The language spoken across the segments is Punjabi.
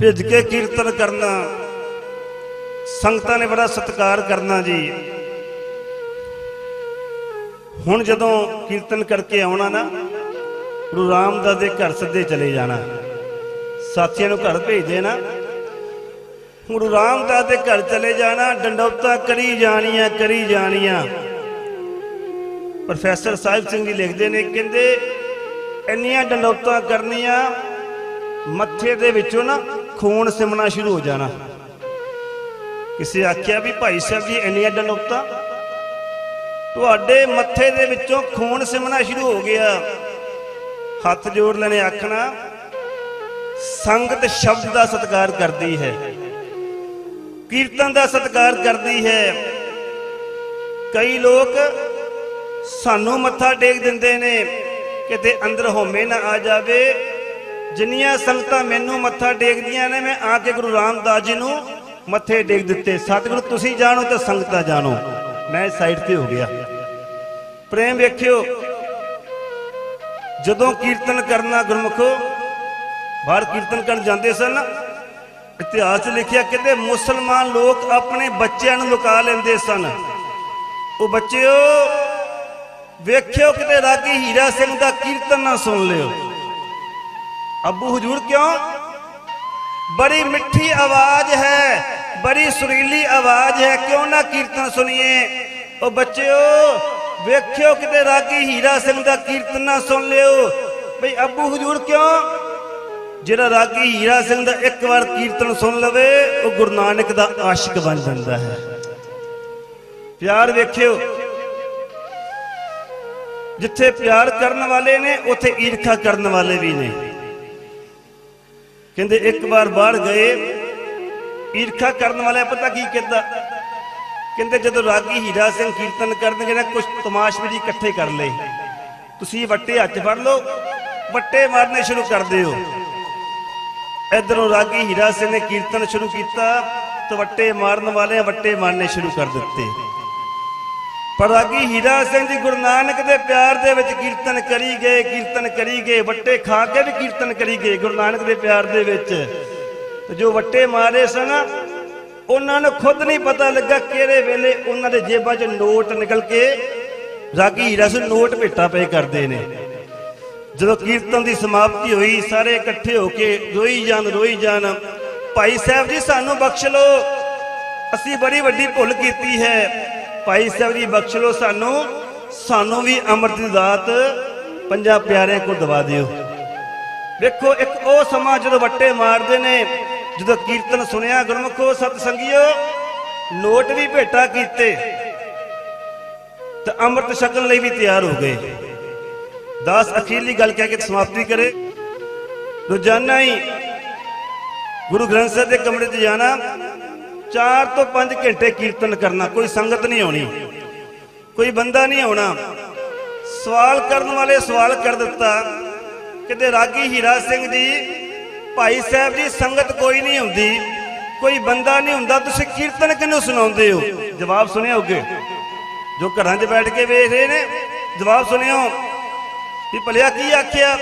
ਭਿੱਜ ਕੇ ਕੀਰਤਨ ਕਰਨਾ। ਸੰਗਤਾਂ ਨੇ ਬੜਾ ਸਤਿਕਾਰ ਕਰਨਾ ਜੀ। ਹੁਣ ਜਦੋਂ ਕੀਰਤਨ ਕਰਕੇ ਆਉਣਾ ਨਾ, ਗੁਰੂ ਰਾਮਦਾਸ ਦੇ ਘਰ ਸੱਦੇ ਚਲੇ ਜਾਣਾ। ਸਾਥੀਆਂ ਨੂੰ ਘਰ ਭੇਜ ਦੇਣਾ। ਗੁਰੂ ਰਾਮਦਾਸ ਦੇ ਘਰ ਚਲੇ ਜਾਣਾ, ਡੰਡੌਤਾਂ ਕਰੀ ਜਾਣੀਆਂ ਕਰੀ ਜਾਣੀਆਂ। ਪ੍ਰੋਫੈਸਰ ਸਾਹਿਬ ਸਿੰਘ ਜੀ ਲਿਖਦੇ ਨੇ, ਕਹਿੰਦੇ, ਇੰਨੀਆਂ ਡੰਡੌਤਾਂ ਕਰਨੀਆਂ, ਮੱਥੇ ਦੇ ਵਿੱਚੋਂ ਨਾ ਖੂਨ ਸਿਮਣਾ ਸ਼ੁਰੂ ਹੋ ਜਾਣਾ। ਕਿਸੇ ਆਖਿਆ ਵੀ ਭਾਈ ਸਾਹਿਬ ਜੀ ਇੰਨੀਆਂ ਡੰਡੌਤਾਂ ਤੁਹਾਡੇ ਮੱਥੇ ਦੇ ਵਿੱਚੋਂ ਖੂਨ ਸਿਮਣਾ ਸ਼ੁਰੂ ਹੋ ਗਿਆ। ਹੱਥ ਜੋੜ ਲੈਣੇ ਆਖਣਾ, ਸੰਗਤ ਸ਼ਬਦ ਦਾ ਸਤਿਕਾਰ ਕਰਦੀ ਹੈ। ਕੀਰਤਨ ਦਾ ਸਤਿਕਾਰ ਕਰਦੀ ਹੈ। ਕਈ ਲੋਕ ਸਾਨੂੰ ਮੱਥਾ ਟੇਕ ਦਿੰਦੇ ਨੇ, ਕਿਤੇ ਅੰਦਰ ਹੋਮੇ ਨਾ ਆ ਜਾਵੇ। ਜਿੰਨੀਆਂ ਸੰਗਤਾਂ ਮੈਨੂੰ ਮੱਥਾ ਟੇਕਦੀਆਂ ਨੇ, ਮੈਂ ਆ ਕੇ ਗੁਰੂ ਰਾਮਦਾਸ ਜੀ ਨੂੰ ਮੱਥੇ ਟੇਕ ਦਿੱਤੇ। ਸਤਿਗੁਰੂ, ਤੁਸੀਂ ਜਾਣੋ ਤੇ ਸੰਗਤਾਂ ਜਾਣੋ। ਮੈਂ ਸਾਈਡ ਤੇ ਹੋ ਗਿਆ। ਪ੍ਰੇਮ ਵੇਖਿਓ, ਜਦੋਂ ਕੀਰਤਨ ਕਰਨਾ ਗੁਰਮੁਖੋ, ਬਾਹਰ ਕੀਰਤਨ ਕਰਨ ਜਾਂਦੇ ਸਨ, ਇਤਿਹਾਸ 'ਚ ਲਿਖਿਆ ਕਿਤੇ ਮੁਸਲਮਾਨ ਲੋਕ ਆਪਣੇ ਬੱਚਿਆਂ ਨੂੰ ਲੁਕਾ ਲੈਂਦੇ ਸਨ। ਉਹ ਬੱਚਿਓ, ਵੇਖਿਓ ਕਿਤੇ ਰਾਗੀ ਹੀਰਾ ਸਿੰਘ ਦਾ ਕੀਰਤਨ ਨਾ ਸੁਣ ਲਿਓ। ਅੱਬੂ ਹਜੂਰ ਕਿਉਂ ਬੜੀ ਮਿੱਠੀ ਆਵਾਜ਼ ਹੈ ਬੜੀ ਸੁਰੀਲੀ ਆਵਾਜ਼ ਹੈ ਕਿਉਂ ਨਾ ਕੀਰਤਨ ਸੁਣੀਏ ਉਹ ਬੱਚਿਓ ਵੇਖਿਓ ਕਿਤੇ ਰਾਗੀ ਹੀਰਾ ਸਿੰਘ ਦਾ ਕੀਰਤਨ ਨਾ ਸੁਣ ਲਿਓ ਬਈ ਅੱਬੂ ਹਜੂਰ ਕਿਉਂ ਜਿਹੜਾ ਰਾਗੀ ਹੀਰਾ ਸਿੰਘ ਦਾ ਇੱਕ ਵਾਰ ਕੀਰਤਨ ਸੁਣ ਲਵੇ ਉਹ ਗੁਰੂ ਨਾਨਕ ਦਾ ਆਸ਼ਿਕ ਬਣ ਜਾਂਦਾ ਹੈ ਪਿਆਰ ਵੇਖਿਓ ਜਿੱਥੇ ਪਿਆਰ ਕਰਨ ਵਾਲੇ ਨੇ ਉੱਥੇ ਈਰਖਾ ਕਰਨ ਵਾਲੇ ਵੀ ਨੇ ਕਹਿੰਦੇ ਇੱਕ ਵਾਰ ਬਾਹਰ ਗਏ, ਈਰਖਾ ਕਰਨ ਵਾਲੇ ਪਤਾ ਕੀ ਕਹਿੰਦਾ ਕਹਿੰਦੇ ਜਦੋਂ ਰਾਗੀ ਹੀਰਾ ਸਿੰਘ ਕੀਰਤਨ ਕਰਨਗੇ ਨਾ ਕੁਝ ਤਮਾਸ਼ਬੀਰੀ ਇਕੱਠੇ ਕਰ ਲਏ। ਤੁਸੀਂ ਵੱਟੇ ਹੱਥ ਫੜ ਲਓ, ਵੱਟੇ ਮਾਰਨੇ ਸ਼ੁਰੂ ਕਰ ਦਿਓ। ਇਧਰੋਂ ਰਾਗੀ ਹੀਰਾ ਸਿੰਘ ਨੇ ਕੀਰਤਨ ਸ਼ੁਰੂ ਕੀਤਾ, ਤੇ ਮਾਰਨ ਵਾਲੇ ਵੱਟੇ ਮਾਰਨੇ ਸ਼ੁਰੂ ਕਰ ਦਿੱਤੇ। ਪਰ ਰਾਗੀ ਹੀਰਾ ਸਿੰਘ ਜੀ ਗੁਰੂ ਨਾਨਕ ਦੇ ਪਿਆਰ ਦੇ ਵਿੱਚ ਕੀਰਤਨ ਕਰੀ ਗਏ, ਕੀਰਤਨ ਕਰੀ ਗਏ, ਵੱਟੇ ਖਾ ਕੇ ਵੀ ਕੀਰਤਨ ਕਰੀ ਗਏ ਗੁਰੂ ਨਾਨਕ ਦੇ ਪਿਆਰ ਦੇ ਵਿੱਚ। ਤੇ ਜੋ ਵੱਟੇ ਮਾਰੇ ਸਨ, ਉਹਨਾਂ ਨੂੰ ਖੁਦ ਨਹੀਂ ਪਤਾ ਲੱਗਾ ਕਿਹੜੇ ਵੇਲੇ ਉਹਨਾਂ ਦੇ ਜੇਬਾਂ 'ਚ ਨੋਟ ਨਿਕਲ ਕੇ ਰਾਗੀ ਹੀਰਾ ਸਿੰਘ ਨੋਟ ਭੇਟਾ ਪਏ ਕਰਦੇ ਨੇ। ਜਦੋਂ ਕੀਰਤਨ ਦੀ ਸਮਾਪਤੀ ਹੋਈ, ਸਾਰੇ ਇਕੱਠੇ ਹੋ ਕੇ ਰੋਈ ਜਾਣ ਰੋਈ ਜਾਣ, ਭਾਈ ਸਾਹਿਬ ਜੀ ਸਾਨੂੰ ਬਖਸ਼ ਲਓ। ਅਸੀਂ ਬੜੀ ਵੱਡੀ ਭੁੱਲ ਕੀਤੀ ਹੈ। ਭਾਈ ਸਾਹਿਬ ਜੀ, ਬਖਸ਼ ਲਓ ਸਾਨੂੰ। ਸਾਨੂੰ ਵੀ ਅੰਮ੍ਰਿਤ ਦੀ ਦਾਤ ਪੰਜਾਂ ਪਿਆਰਿਆਂ ਕੋਲ ਦਵਾ ਦਿਓ। ਵੇਖੋ, ਇੱਕ ਉਹ ਸਮਾਂ ਜਦੋਂ ਵੱਟੇ ਮਾਰਦੇ ਨੇ, ਜਦੋਂ ਕੀਰਤਨ ਸੁਣਿਆ ਗੁਰਮੁਖੋ ਸਤ ਸੰਗਿਓ ਨੋਟ ਵੀ ਭੇਟਾ ਕੀਤੇ, ਤਾਂ ਅੰਮ੍ਰਿਤ ਛਕਣ ਲਈ ਵੀ ਤਿਆਰ ਹੋ ਗਏ। ਦਾਸ ਅਖੀਰਲੀ ਗੱਲ ਕਹਿ ਕੇ ਸਮਾਪਤੀ ਕਰੇ। ਰੋਜ਼ਾਨਾ ਹੀ ਗੁਰੂ ਗ੍ਰੰਥ ਸਾਹਿਬ ਦੇ ਕਮਰੇ 'ਚ ਜਾਣਾ। 4 ਤੋਂ 5 ਘੰਟੇ ਕੀਰਤਨ ਕਰਨਾ, ਕੋਈ ਸੰਗਤ ਨਹੀਂ ਆਉਣੀ। ਕੋਈ ਬੰਦਾ ਨਹੀਂ ਆਉਣਾ। ਸਵਾਲ ਕਰਨ ਵਾਲੇ ਸਵਾਲ ਕਰ ਦਿੱਤਾ। ਕਿਤੇ ਰਾਗੀ ਹੀਰਾ ਸਿੰਘ ਜੀ, ਭਾਈ ਸਾਹਿਬ ਜੀ, ਸੰਗਤ ਕੋਈ ਨਹੀਂ ਹੁੰਦੀ ਕੋਈ ਬੰਦਾ ਨਹੀਂ ਹੁੰਦਾ। ਤੁਸੀਂ ਕੀਰਤਨ ਕਿਹਨੂੰ ਸੁਣਾਉਂਦੇ ਹੋ? ਜਵਾਬ ਸੁਣਿਆ ਹੋਗੇ ਜੋ ਘਰਾਂ 'ਚ ਬੈਠ ਕੇ ਵੇਖ ਰਹੇ ਨੇ, ਜਵਾਬ ਸੁਣਿਓ ਵੀ ਭਲਿਆ ਕੀ ਆਖਿਆ?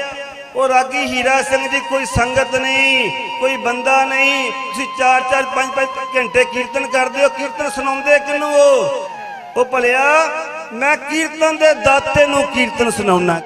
ਉਹ ਰਾਗੀ ਹੀਰਾ ਸਿੰਘ ਜੀ, ਕੋਈ ਸੰਗਤ ਨਹੀਂ, ਕੋਈ ਬੰਦਾ ਨਹੀਂ। ਤੁਸੀਂ 4 4 5 5 ਘੰਟੇ ਕੀਰਤਨ ਕਰਦੇ ਹੋ, ਕੀਰਤਨ ਸੁਣਾਉਂਦੇ ਕਿਨੂੰ ਉਹ ਭਲਿਆ, ਮੈਂ ਕੀਰਤਨ ਦੇ ਦਾਤੇ ਨੂੰ ਕੀਰਤਨ ਸੁਣਾਉਣਾ।